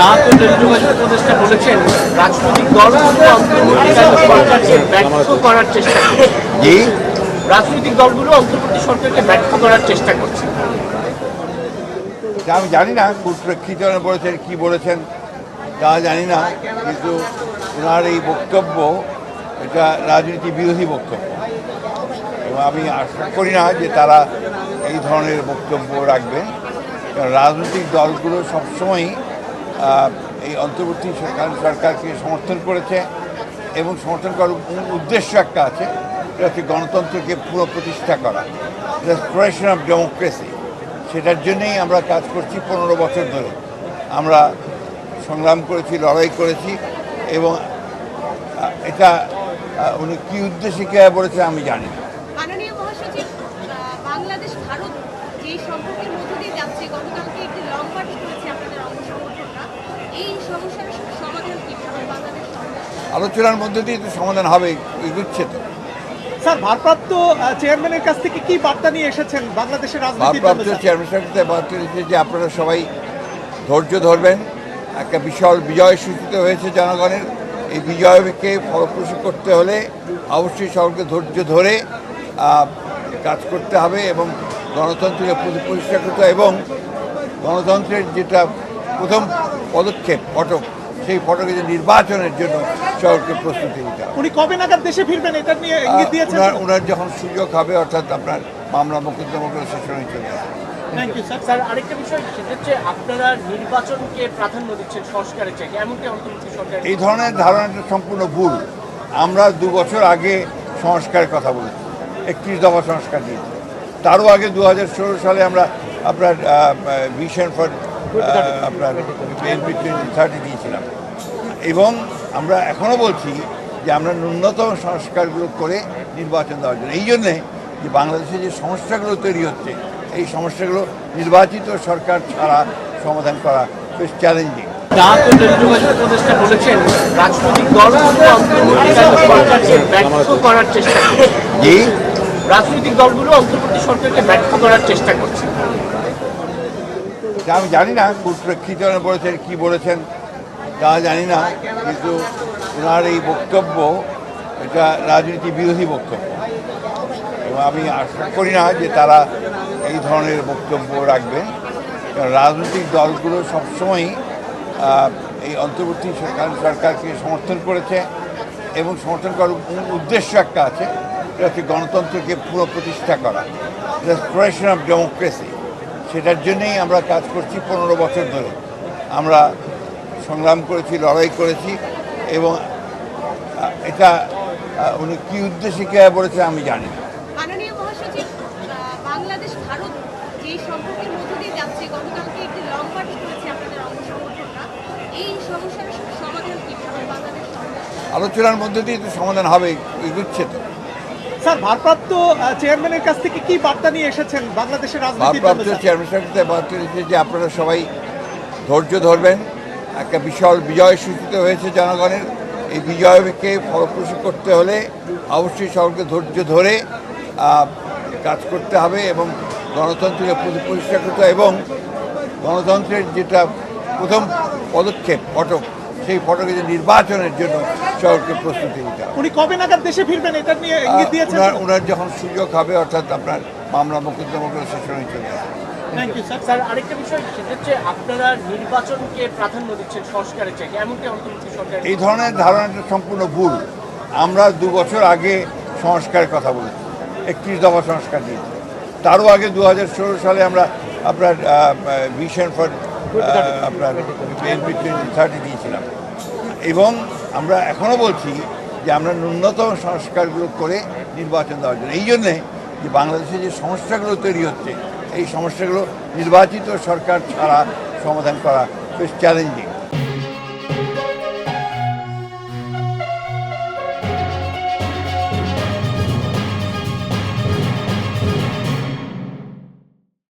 ও উপদেষ্টা বলেছেন রাজনৈতিক দলগুলো অন্তর্বর্তীকালীন সরকারকে ব্যর্থ করার চেষ্টা করছে। রাজনৈতিক দলগুলো অন্তর্বর্তী সরকারকে ব্যর্থ করার চেষ্টা করছে। আমি জানি না কী বলেছেন কি বলেছেন তা জানি না কিন্তু ওনার এই বক্তব্য এটা রাজনীতি বিরোধী বক্তব্য। এবং আমি আশা করি না যে তারা এই ধরনের বক্তব্য কারণ রাজনৈতিক দলগুলো সবসময়ই এই অন্তর্বর্তী সরকার সরকারকে সমর্থন করেছে এবং সমর্থন করার উদ্দেশ্য একটা আছে সেটা হচ্ছে গণতন্ত্রকে পুরো প্রতিষ্ঠা করা। রেস্টোরেশন অফ ডেমোক্রেসি সেটার জন্যেই আমরা কাজ করছি পনেরো বছর ধরে। আমরা সংগ্রাম করেছি, লড়াই করেছি এবং এটা উনি কী উদ্দেশ্যে কে বলেছে আমি জানি না। বাংলাদেশ, ভারত যেই সম্পর্কের মধ্য দিয়ে যাচ্ছে। গতকালকে একটি লং মার্চ করেছে আপনাদের এই সমস্যার সমাধান কীভাবে বাংলাদেশ আলোচনার মধ্যে দিয়ে তো সমাধান হবে এগুচ্ছে তো। স্যার ভারপ্রাপ্ত চেয়ারম্যানের কাছ থেকে কি বার্তা নিয়ে এসেছেন বাংলাদেশের ভারপ্রাপ্ত স্যার? চেয়ারম্যান সাহেব বার্তা দিয়েছে যে আপনারা সবাই ধৈর্য ধরবেন। একটা বিশাল বিজয় সূচিত হয়েছে জনগণের। এই বিজয়কে ফলপ্রসূ করতে হলে অবশ্যই সকলকে ধৈর্য ধরে কাজ করতে হবে এবং গণতন্ত্রকে প্রতি- প্রতিষ্ঠা করতে এবং গণতন্ত্রের যেটা প্রথম পদক্ষেপ ফটক সেই ফটকে যে নির্বাচনের জন্য সকলকে প্রস্তুতি নিতে হবে। উনি কবে নাগাদ দেশে ফিরবেন এটা নিয়ে ইঙ্গিত দিয়েছেন? ওনার ওনার যখন সুযোগ হবে অর্থাৎ আপনার মামলা মোকদ্দমাগুলো শেষ হয়ে চলে আসবে থ্যাংক ইউ স্যার স্যার আরেকটা বিষয় সেটা আপনারা নির্বাচনকে প্রাধান্য দিচ্ছেন সংস্কারের চাই এমনকি অন্তর্বর্তী সরকার এই ধরনের ধারণাটা সম্পূর্ণ ভুল। আমরা দু বছর আগে সংস্কারের কথা বলেছি একত্রিশ দফা সংস্কার দিয়েছি। তারও আগে দু হাজার ষোলো সালে আমরা আপনার ভিশন ফর আপনার থার্টি দিয়েছিলাম। এবং আমরা এখনও বলছি যে আমরা ন্যূনতম সংস্কারগুলো করে নির্বাচন দেওয়ার জন্য। এই জন্যে যে বাংলাদেশে যে সমস্যাগুলো তৈরি হচ্ছে এই সমস্যাগুলো নির্বাচিত সরকার ছাড়া সমাধান করা বেশ চ্যালেঞ্জিং রাজনৈতিক ব্যর্থ করার চেষ্টা রাজনৈতিক দলগুলো অন্তর্বর্তী সরকারকে ব্যর্থ করার চেষ্টা করছে। আমি জানি না কী ধরনের বলেছেন, কি বলেছেন, তা জানি না, কিন্তু ওনার এই বক্তব্য, এটা রাজনীতি বিরোধী বক্তব্য। এবং আমি আশা করি না যে তারা এই ধরনের বক্তব্য রাখবেন। কারণ রাজনৈতিক দলগুলো সবসময়ই এই অন্তর্বর্তী সরকার সরকারকে সমর্থন করেছে এবং সমর্থন করার উদ্দেশ্য একটা আছে। সেটা হচ্ছে গণতন্ত্রকে পুরো প্রতিষ্ঠা করা। রেস্টোরেশন অফ ডেমোক্রেসি সেটার জন্যেই আমরা কাজ করছি পনেরো বছর ধরে। আমরা সংগ্রাম করেছি লড়াই করেছি এবং এটা উনি কী উদ্দেশ্যে কে বলেছে আমি জানি না। মাননীয় মহাসচিব আহ, বাংলাদেশ ভারত যেই সম্পর্কের মধ্য দিয়ে যাচ্ছে গতকালকে একটি লং মার্চ করেছে আপনাদের অঙ্গ এই সমস্যার সমাধান কীভাবে বাংলাদেশ আলোচনার মধ্যে দিয়ে তো সমাধান হবে এগুচ্ছে তো। স্যার ভারপ্রাপ্ত চেয়ারম্যানের কাছ থেকে কি বার্তা নিয়ে এসেছেন বাংলাদেশের রাজনীতির জন্য, ভারপ্রাপ্ত স্যার? চেয়ারম্যান সাহেব বার্তা দিয়েছে যে আপনারা সবাই ধৈর্য ধরবেন একটা বিশাল বিজয় সূচিত হয়েছে জনগণের এই বিজয়কে ফলপ্রসূ করতে হলে অবশ্যই সকলকে ধৈর্য ধরে কাজ করতে হবে এবং গণতন্ত্রের প্রতি- প্রতিষ্ঠা করতে এবং গণতন্ত্রের যেটা প্রথম পদক্ষেপ ফটক সেই ফটকে যে নির্বাচনের জন্য সকলকে প্রস্তুতি নিতে হবে। উনি কবে নাগাদ দেশে ফিরবেন এটা নিয়ে ইঙ্গিত দিয়েছেন? ওনার ওনার যখন সুযোগ হবে অর্থাৎ আপনার মামলা মোকদ্দমাগুলো শেষ হয়ে চলে আসবে থ্যাংক ইউ স্যার স্যার আরেকটা বিষয় সেটা হচ্ছে আপনারা নির্বাচনকে প্রাধান্য দিচ্ছেন সংস্কারের চাই এমনকি অন্তর্বর্তী সরকার এই ধরনের ধারণাটা সম্পূর্ণ ভুল। আমরা দু বছর আগে সংস্কারের কথা বলেছি একত্রিশ দফা সংস্কার দিয়েছি। তারও আগে দু হাজার ষোলো সালে আমরা আপনার ভিশন ফর আপনার বিএনপি থার্টি দিয়েছিলাম। এবং আমরা এখনও বলছি যে আমরা ন্যূনতম সংস্কারগুলো করে নির্বাচন দেওয়ার জন্য। এই জন্যে যে বাংলাদেশে যে সমস্যাগুলো তৈরি হচ্ছে এই সমস্যাগুলো নির্বাচিত সরকার ছাড়া সমাধান করা বেশ চ্যালেঞ্জিং